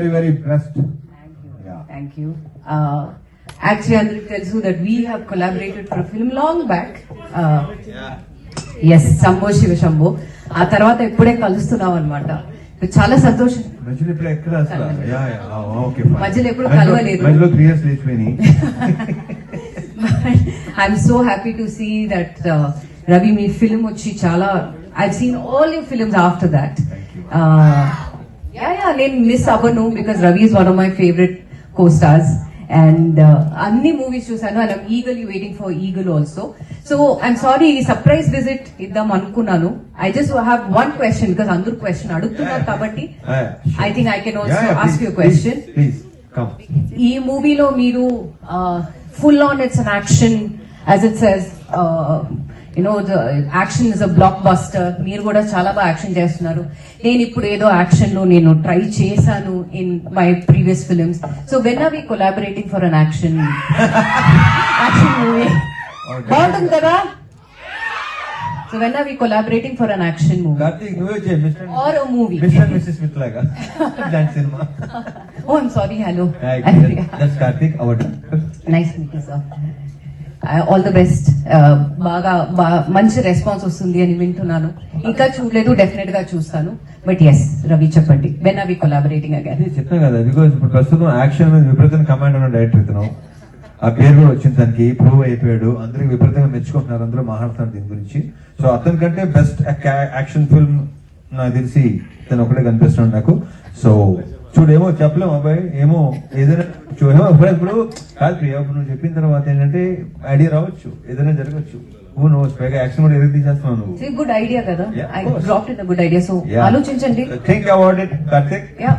Very very best thank you actually అందరికి తెలుసు that we have collaborated for film long back as Shambho Shiva Shambho ఆ తర్వాత ఇప్పుడే కలుస్తున్నాం అనమాట చాలా సంతోషం. మధ్యలో ఇప్పుడు ఎక్కడ ఓకే మధ్యలో ఎప్పుడు కలవలేదు. మధ్యలో three years లేచిపోయినాయి. I'm so happy to see that Ravi me film వచ్చి చాలా I seen all you films after that నేను మిస్ అవ్వను because Ravi is one of my favourite co stars and అన్ని మూవీస్ చూసాను and eagerly waiting for Eagle also so I'm sorry surprise visit ఇద్దాం అనుకున్నాను. I just have one question because అందరూ question అడుగుతున్నారు కాబట్టి I think I can also ask you question ఈ మూవీలో మీరు full on it's an action as it says you know action is a blockbuster మీరు కూడా చాలా బాగా యాక్షన్ చేస్తున్నారు. నేను ఇప్పుడు ఏదో యాక్షన్లో నేను ట్రై చేశాను in my previous films so when are we collaborating for an action action movie బాగుంటుంది కదా? So when are we collaborating for an action movie Karthik నువ్వే చేయి Mr Or a movie. Mr Mrs Smith లాగా. దాని సినిమా ఓ I'm sorry hello that's Karthik our nice meeting sir all the best బాగా మంచి response వస్తుంది అని వింటున్నాను. ఇంకా చూడలేదు డెఫినెట్గా చూస్తాను. బట్ ఎస్ రవి చెప్పండి. వెన్ అవి కొలాబరేటింగ్ అగైన్ చెప్పాను కదా బికాస్ ఇప్పుడు ప్రస్తుతం యాక్షన్ మీద విపరీతం కమాండ్ ఉన్న డైరెక్టర్ ఇతను. ఆ పేరు కూడా వచ్చింది దానికి ప్రూవ్ అయిపోయాడు. అందరికి విపరీతంగా మెచ్చుకుంటున్నారు అందరూ మాట్లాడుతున్నారు దీని గురించి. సో అతని కంటే బెస్ట్ యాక్షన్ ఫిల్మ్ నాకు తెలిసి తను ఒకటే కనిపిస్తున్నాడు నాకు. సో చూడు ఏమో చెప్పలేము అబ్బాయి. ఏమో ఏదైనా ఏమో ఇప్పుడు ఇప్పుడు కాదు ప్రియా ఇప్పుడు నువ్వు చెప్పిన తర్వాత ఏంటంటే ఐడియా రావచ్చు. ఏదైనా జరగచ్చు నువ్వు నువ్వు పైగా యాక్షన్ కూడా ఎదురు తీసేస్తున్నావు నువ్వు? గుడ్ ఐడియా కదా. I in good idea so. ఆలోచించండి. Think about it Karthik yeah